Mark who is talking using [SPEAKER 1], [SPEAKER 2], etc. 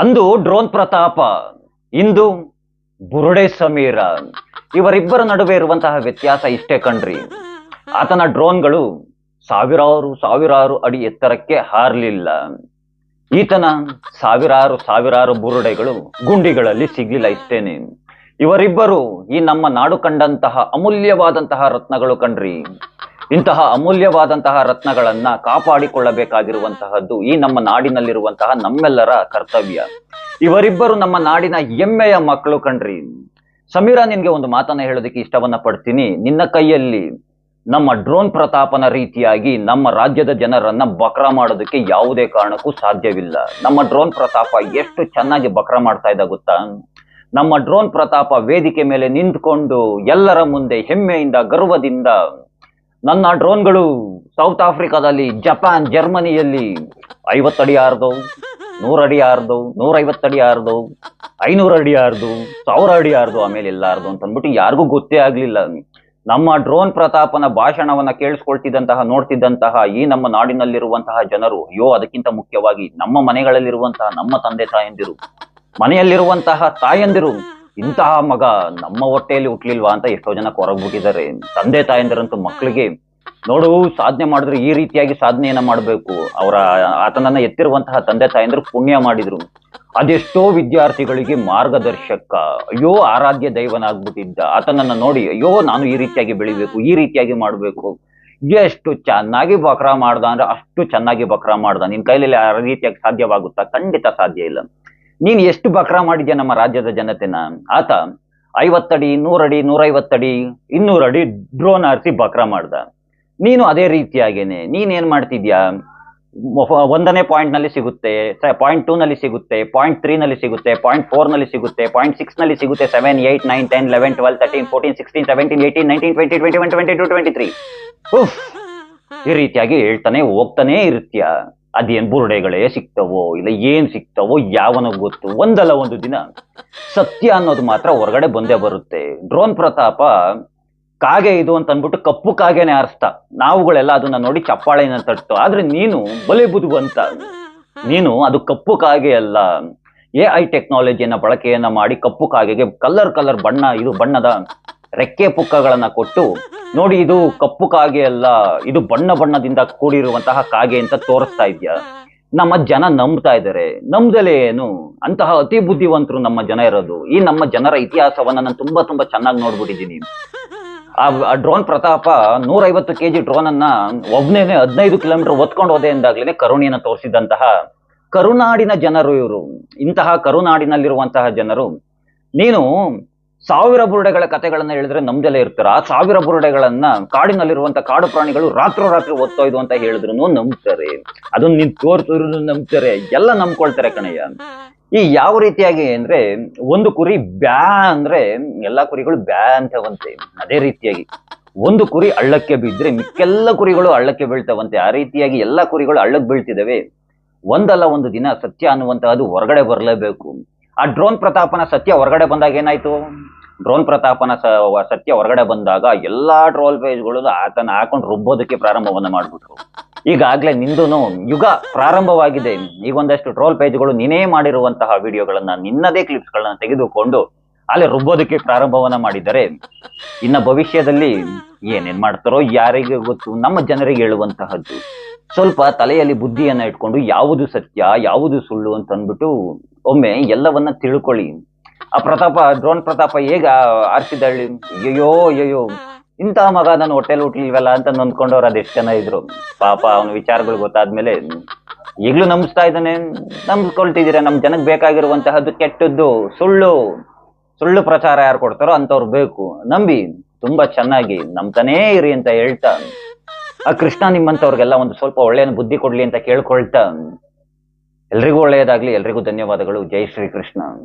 [SPEAKER 1] ಅಂದು ಡ್ರೋನ್ ಪ್ರತಾಪ, ಇಂದು ಬುರುಡೆ ಸಮೀರ. ಇವರಿಬ್ಬರ ನಡುವೆ ಇರುವಂತಹ ವ್ಯತ್ಯಾಸ ಇಷ್ಟೇ ಕಣ್ರಿ. ಆತನ ಡ್ರೋನ್ಗಳು ಸಾವಿರಾರು ಸಾವಿರಾರು ಅಡಿ ಎತ್ತರಕ್ಕೆ ಹಾರಲಿಲ್ಲ. ಈತನ ಸಾವಿರಾರು ಸಾವಿರಾರು ಬುರುಡೆಗಳು ಗುಂಡಿಗಳಲ್ಲಿ ಸಿಗ್ಲಿಲ್ಲ ಇಷ್ಟೇನೆ. ಇವರಿಬ್ಬರು ಈ ನಮ್ಮ ನಾಡು ಕಂಡಂತಹ ಅಮೂಲ್ಯವಾದಂತಹ ರತ್ನಗಳು ಕಣ್ರಿ. ಇಂತಹ ಅಮೂಲ್ಯವಾದಂತಹ ರತ್ನಗಳನ್ನ ಕಾಪಾಡಿಕೊಳ್ಳಬೇಕಾಗಿರುವಂತಹದ್ದು ಈ ನಮ್ಮ ನಾಡಿನಲ್ಲಿರುವಂತಹ ನಮ್ಮೆಲ್ಲರ ಕರ್ತವ್ಯ. ಇವರಿಬ್ಬರು ನಮ್ಮ ನಾಡಿನ ಹೆಮ್ಮೆಯ ಮಕ್ಕಳು ಕಣ್ರಿ. ಸಮೀರ, ನಿನ್ಗೆ ಒಂದು ಮಾತನ್ನ ಹೇಳೋದಕ್ಕೆ ಇಷ್ಟವನ್ನ ಪಡ್ತೀನಿ. ನಿನ್ನ ಕೈಯಲ್ಲಿ ನಮ್ಮ ಡ್ರೋನ್ ಪ್ರತಾಪನ ರೀತಿಯಾಗಿ ನಮ್ಮ ರಾಜ್ಯದ ಜನರನ್ನ ಬಕ್ರ ಮಾಡೋದಕ್ಕೆ ಯಾವುದೇ ಕಾರಣಕ್ಕೂ ಸಾಧ್ಯವಿಲ್ಲ. ನಮ್ಮ ಡ್ರೋನ್ ಪ್ರತಾಪ ಎಷ್ಟು ಚೆನ್ನಾಗಿ ಬಕ್ರ ಮಾಡ್ತಾ ಇದ್ದ ಗೊತ್ತಾ? ನಮ್ಮ ಡ್ರೋನ್ ಪ್ರತಾಪ ವೇದಿಕೆ ಮೇಲೆ ನಿಂತ್ಕೊಂಡು ಎಲ್ಲರ ಮುಂದೆ ಹೆಮ್ಮೆಯಿಂದ, ಗರ್ವದಿಂದ ನನ್ನ ಡ್ರೋನ್ಗಳು ಸೌತ್ ಆಫ್ರಿಕಾದಲ್ಲಿ, ಜಪಾನ್, ಜರ್ಮನಿಯಲ್ಲಿ ಐವತ್ತಡಿ ಅಡಿ ನೂರಡಿ ನೂರೈವತ್ತು ಅಡಿ ಆರ್ದು ಐನೂರು ಅಡಿ ಆರ್ದು ಸಾವಿರ ಅಡಿ ಆರ್ದು ಆಮೇಲೆ ಎಲ್ಲ ಹಾರ್ದು ಅಂತ ಅಂದ್ಬಿಟ್ಟು ಯಾರಿಗೂ ಗೊತ್ತೇ ಆಗ್ಲಿಲ್ಲ. ನಮ್ಮ ಡ್ರೋನ್ ಪ್ರತಾಪನ ಭಾಷಣವನ್ನ ಕೇಳಿಸ್ಕೊಳ್ತಿದ್ದಂತಹ, ನೋಡ್ತಿದ್ದಂತಹ ಈ ನಮ್ಮ ನಾಡಿನಲ್ಲಿರುವಂತಹ ಜನರು, ಅಯ್ಯೋ, ಅದಕ್ಕಿಂತ ಮುಖ್ಯವಾಗಿ ನಮ್ಮ ಮನೆಗಳಲ್ಲಿರುವಂತಹ ನಮ್ಮ ತಂದೆ ತಾಯಂದಿರು, ಮನೆಯಲ್ಲಿರುವಂತಹ ತಾಯಂದಿರು ಇಂತಹ ಮಗ ನಮ್ಮ ಹೊಟ್ಟೆಯಲ್ಲಿ ಹುಟ್ಲಿಲ್ವಾ ಅಂತ ಎಷ್ಟೋ ಜನ ಕೊರಗ್ಬಿಟ್ಟಿದ್ದಾರೆ. ತಂದೆ ತಾಯಂದಿರಂತೂ ಮಕ್ಕಳಿಗೆ ನೋಡು, ಸಾಧನೆ ಮಾಡಿದ್ರೆ ಈ ರೀತಿಯಾಗಿ ಸಾಧನೆಯನ್ನ ಮಾಡಬೇಕು. ಅವರ, ಆತನನ್ನ ಎತ್ತಿರುವಂತಹ ತಂದೆ ತಾಯಂದ್ರು ಪುಣ್ಯ ಮಾಡಿದ್ರು. ಅದೆಷ್ಟೋ ವಿದ್ಯಾರ್ಥಿಗಳಿಗೆ ಮಾರ್ಗದರ್ಶಕ. ಅಯ್ಯೋ, ಆರಾಧ್ಯ ದೈವನಾಗ್ಬಿಟ್ಟಿದ್ದ. ಆತನನ್ನ ನೋಡಿ, ಅಯ್ಯೋ, ನಾನು ಈ ರೀತಿಯಾಗಿ ಬೆಳಿಬೇಕು, ಈ ರೀತಿಯಾಗಿ ಮಾಡಬೇಕು. ಎಷ್ಟು ಚೆನ್ನಾಗಿ ಬಕ್ರಾ ಮಾಡ್ದ ಅಂದ್ರೆ ಅಷ್ಟು ಚೆನ್ನಾಗಿ ಬಕ್ರಾ ಮಾಡ್ದ. ನಿನ್ ಕೈಲಲ್ಲಿ ಆ ರೀತಿಯಾಗಿ ಸಾಧ್ಯವಾಗುತ್ತಾ? ಖಂಡಿತ ಸಾಧ್ಯ ಇಲ್ಲ. ನೀನ್ ಎಷ್ಟು ಬಕ್ರ ಮಾಡಿದ್ಯಾ ನಮ್ಮ ರಾಜ್ಯದ ಜನತೆನ? ಆತ ಐವತ್ತಡಿ, ನೂರಡಿ, ನೂರೈವತ್ತಡಿ, ಇನ್ನೂರಡಿ ಡ್ರೋನ್ ಆರಿಸಿ ಬಕ್ರ ಮಾಡ್ದ. ನೀನು ಅದೇ ರೀತಿಯಾಗೇನೆ ನೀನ್ ಏನ್ ಮಾಡ್ತಿದ್ಯಾ? ಒಂದನೇ ಪಾಯಿಂಟ್ನಲ್ಲಿ ಸಿಗುತ್ತೆ ಪಾಯಿಂಟ್ ಟೂ ನಲ್ಲಿ ಸಿಗುತ್ತೆ ಪಾಯಿಂಟ್ ತ್ರೀ ನಲ್ಲಿ ಸಿಗುತ್ತೆ ಪಾಯಿಂಟ್ ಫೋರ್ನಲ್ಲಿ ಸಿಗುತ್ತೆ ಪಾಯಿಂಟ್ ಸಿಕ್ಸ್ನಲ್ಲಿ ಸಿಗುತ್ತೆ seven eight nine ten eleven twelve thirteen fourteen sixteen seventeen eighteen nineteen twenty twenty one twenty two twenty three ಈ ರೀತಿಯಾಗಿ ಹೇಳ್ತಾನೆ ಹೋಗ್ತಾನೆ ಇರ್ತೀಯ? ಅದೇನ್ ಬುರುಡೆಗಳೇ ಸಿಗ್ತವೋ ಇಲ್ಲ ಏನ್ ಸಿಗ್ತವೋ ಯಾವನೋ ಗೊತ್ತು. ಒಂದಲ್ಲ ಒಂದು ದಿನ ಸತ್ಯ ಅನ್ನೋದು ಮಾತ್ರ ಹೊರಗಡೆ ಬಂದೇ ಬರುತ್ತೆ. ಡ್ರೋನ್ ಪ್ರತಾಪ ಕಾಗೆ ಇದು ಅಂತ ಅಂದ್ಬಿಟ್ಟು ಕಪ್ಪು ಕಾಗೆನೆ ಆರಿಸ್ತಾ ನಾವುಗಳೆಲ್ಲ ಅದನ್ನ ನೋಡಿ ಚಪ್ಪಾಳೆನ ತಟ್ಟು. ಆದ್ರೆ ನೀನು ಬಲೆ ಅಂತ. ನೀನು ಅದು ಕಪ್ಪು ಕಾಗೆ ಅಲ್ಲ. ಎ ಐ ಟೆಕ್ನಾಲಜಿಯನ್ನ ಬಳಕೆಯನ್ನ ಮಾಡಿ ಕಪ್ಪು ಕಾಗೆಗೆ ಕಲರ್ ಕಲರ್ ಬಣ್ಣ, ಇದು ಬಣ್ಣದ ರೆಕ್ಕೆ ಪುಕ್ಕಗಳನ್ನು ಕೊಟ್ಟು ನೋಡಿ ಇದು ಕಪ್ಪು ಕಾಗೆ ಅಲ್ಲ, ಇದು ಬಣ್ಣ ಬಣ್ಣದಿಂದ ಕೂಡಿರುವಂತಹ ಕಾಗೆ ಅಂತ ತೋರಿಸ್ತಾ ಇದೆಯಾ? ನಮ್ಮ ಜನ ನಂಬ್ತಾ ಇದ್ದಾರೆ. ನಂಬ್ದಲೇ ಏನು? ಅಂತಹ ಅತಿ ಬುದ್ಧಿವಂತರು ನಮ್ಮ ಜನ ಇರೋದು. ಈ ನಮ್ಮ ಜನರ ಇತಿಹಾಸವನ್ನ ನಾನು ತುಂಬಾ ತುಂಬಾ ಚೆನ್ನಾಗಿ ನೋಡ್ಬಿಟ್ಟಿದ್ದೀನಿ. ಆ ಡ್ರೋನ್ ಪ್ರತಾಪ ನೂರೈವತ್ತು ಕೆಜಿ ಡ್ರೋನ್ ಅನ್ನ ಒಬ್ನೇನೆ ಹದಿನೈದು ಕಿಲೋಮೀಟರ್ ಒತ್ಕೊಂಡು ಹೋದೆ ಎಂದಾಗ್ಲೇನೆ ಕರುಣಿಯನ್ನ ತೋರಿಸಿದಂತಹ ಕರುನಾಡಿನ ಜನರು ಇವರು. ಇಂತಹ ಕರುನಾಡಿನಲ್ಲಿರುವಂತಹ ಜನರು. ನೀನು ಸಾವಿರ ಬುರುಡೆಗಳ ಕಥೆಗಳನ್ನ ಹೇಳಿದ್ರೆ ನಮ್ದೆಲ್ಲ ಇರ್ತಾರ. ಆ ಸಾವಿರ ಬುರುಡೆಗಳನ್ನ ಕಾಡಿನಲ್ಲಿರುವಂತ ಕಾಡು ಪ್ರಾಣಿಗಳು ರಾತ್ರೋರಾತ್ರಿ ಓದ್ತೋಯ್ದು ಅಂತ ಹೇಳಿದ್ರು ನಂಬ್ತಾರೆ. ಅದನ್ನ ನೀನ್ ತೋರ್ಸಿದ್ರು ನಂಬ್ತಾರೆ. ಎಲ್ಲ ನಂಬ್ಕೊಳ್ತಾರೆ ಕಣಯ್ಯ. ಈ ಯಾವ ರೀತಿಯಾಗಿ ಅಂದ್ರೆ ಒಂದು ಕುರಿ ಬ್ಯಾ ಅಂದ್ರೆ ಎಲ್ಲಾ ಕುರಿಗಳು ಬ್ಯಾ ಅಂತವಂತೆ. ಅದೇ ರೀತಿಯಾಗಿ ಒಂದು ಕುರಿ ಅಳ್ಳಕ್ಕೆ ಬಿದ್ರೆ ಮಿಕ್ಕೆಲ್ಲ ಕುರಿಗಳು ಅಳ್ಳಕ್ಕೆ ಬೀಳ್ತವಂತೆ. ಆ ರೀತಿಯಾಗಿ ಎಲ್ಲಾ ಕುರಿಗಳು ಅಳ್ಳಕ್ಕೆ ಬೀಳ್ತಿದ್ದಾವೆ. ಒಂದಲ್ಲ ಒಂದು ದಿನ ಸತ್ಯ ಅನ್ನುವಂತಹದ್ದು ಹೊರಗಡೆ ಬರಲೇಬೇಕು. ಆ ಡ್ರೋನ್ ಪ್ರತಾಪನ ಸತ್ಯ ಹೊರಗಡೆ ಬಂದಾಗ ಏನಾಯ್ತು? ಡ್ರೋನ್ ಪ್ರತಾಪನ ಸತ್ಯ ಹೊರಗಡೆ ಬಂದಾಗ ಎಲ್ಲಾ ಟ್ರೋಲ್ ಪೇಜ್ಗಳು ಆತನ ಹಾಕೊಂಡು ರುಬ್ಬೋದಕ್ಕೆ ಪ್ರಾರಂಭವನ್ನ ಮಾಡ್ಬಿಟ್ರು. ಈಗಾಗ್ಲೇ ನಿಂದು ಯುಗ ಪ್ರಾರಂಭವಾಗಿದೆ. ಈಗ ಒಂದಷ್ಟು ಟ್ರೋಲ್ ಪೇಜ್ಗಳು ನೀನೇ ಮಾಡಿರುವಂತಹ ವಿಡಿಯೋಗಳನ್ನ, ನಿನ್ನದೇ ಕ್ಲಿಪ್ಸ್ಗಳನ್ನ ತೆಗೆದುಕೊಂಡು ಅಲ್ಲಿ ರುಬ್ಬೋದಕ್ಕೆ ಪ್ರಾರಂಭವನ್ನ ಮಾಡಿದರೆ, ಇನ್ನ ಭವಿಷ್ಯದಲ್ಲಿ ಏನೇನ್ ಮಾಡ್ತಾರೋ ಯಾರಿಗೆ ಗೊತ್ತು, ನಮ್ಮ ಜನರಿಗೆ ಹೇಳುವಂತಹದ್ದು. ಸ್ವಲ್ಪ ತಲೆಯಲ್ಲಿ ಬುದ್ಧಿಯನ್ನ ಇಟ್ಕೊಂಡು, ಯಾವುದು ಸತ್ಯ, ಯಾವುದು ಸುಳ್ಳು ಅಂತ ಅಂದ್ಬಿಟ್ಟು ಒಮ್ಮೆ ಎಲ್ಲವನ್ನ ತಿಳ್ಕೊಳ್ಳಿ. ಆ ಪ್ರತಾಪ ಡ್ರೋನ್ ಪ್ರತಾಪ ಹೇಗ ಆರ್ಸಿದಳ್ಳಿ ಅಯ್ಯೋ ಅಯ್ಯೋ ಇಂತಹ ಮಗ ನನ್ನ ಹೋಟೆಲ್ ಹುಟ್ಲಿಲ್ವಲ್ಲ ಅಂತ ನೊಂದ್ಕೊಂಡವ್ರು ಅದೆಷ್ಟು ಜನ ಇದ್ರು. ಪಾಪ ಅವನ ವಿಚಾರಗಳು ಗೊತ್ತಾದ್ಮೇಲೆ ಈಗ್ಲೂ ನಂಬಿಸ್ತಾ ಇದ್ದಾನೆ. ನಂಬಿಸ್ಕೊಳ್ತಿದ್ದೀರಾ? ನಮ್ ಜನಕ್ಕೆ ಬೇಕಾಗಿರುವಂತಹದ್ದು ಕೆಟ್ಟದ್ದು. ಸುಳ್ಳು. ಸುಳ್ಳು ಪ್ರಚಾರ ಯಾರು ಕೊಡ್ತಾರೋ ಅಂತವ್ರು ಬೇಕು. ನಂಬಿ. ತುಂಬಾ ಚೆನ್ನಾಗಿ. ನಂಬ್ತಾನೇ ಇರಿ ಅಂತ ಹೇಳ್ತಾ. ಆ ಕೃಷ್ಣ ನಿಮ್ಮಂತವ್ರಿಗೆಲ್ಲ ಒಂದು ಸ್ವಲ್ಪ ಒಳ್ಳೆಯ ಬುದ್ಧಿ ಕೊಡ್ಲಿ ಅಂತ ಕೇಳ್ಕೊಳ್ತಾ. ಎಲ್ರಿಗೂ ಒಳ್ಳೆಯದಾಗ್ಲಿ. ಎಲ್ರಿಗೂ ಧನ್ಯವಾದಗಳು. ಜೈ ಶ್ರೀ ಕೃಷ್ಣ.